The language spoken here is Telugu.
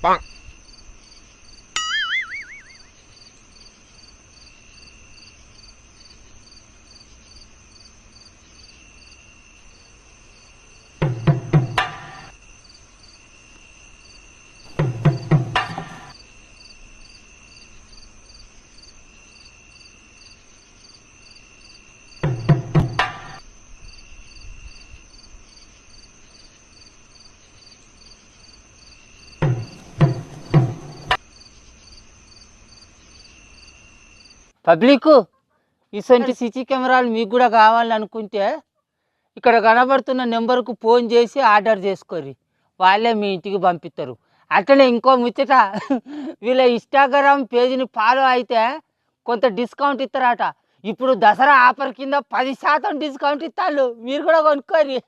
棒。పబ్లిక్ ఇటువంటి సీసీ కెమెరాలు మీకు కూడా కావాలనుకుంటే ఇక్కడ కనబడుతున్న నెంబర్కు ఫోన్ చేసి ఆర్డర్ చేసుకోరి వాళ్ళే మీ ఇంటికి పంపిస్తారు అట్లనే ఇంకో ముచ్చట వీళ్ళ ఇన్స్టాగ్రామ్ పేజీని ఫాలో అయితే కొంత డిస్కౌంట్ ఇస్తారట ఇప్పుడు దసరా ఆఫర్ కింద పది శాతం డిస్కౌంట్ ఇస్తారు మీరు కూడా కొనుక్కోరి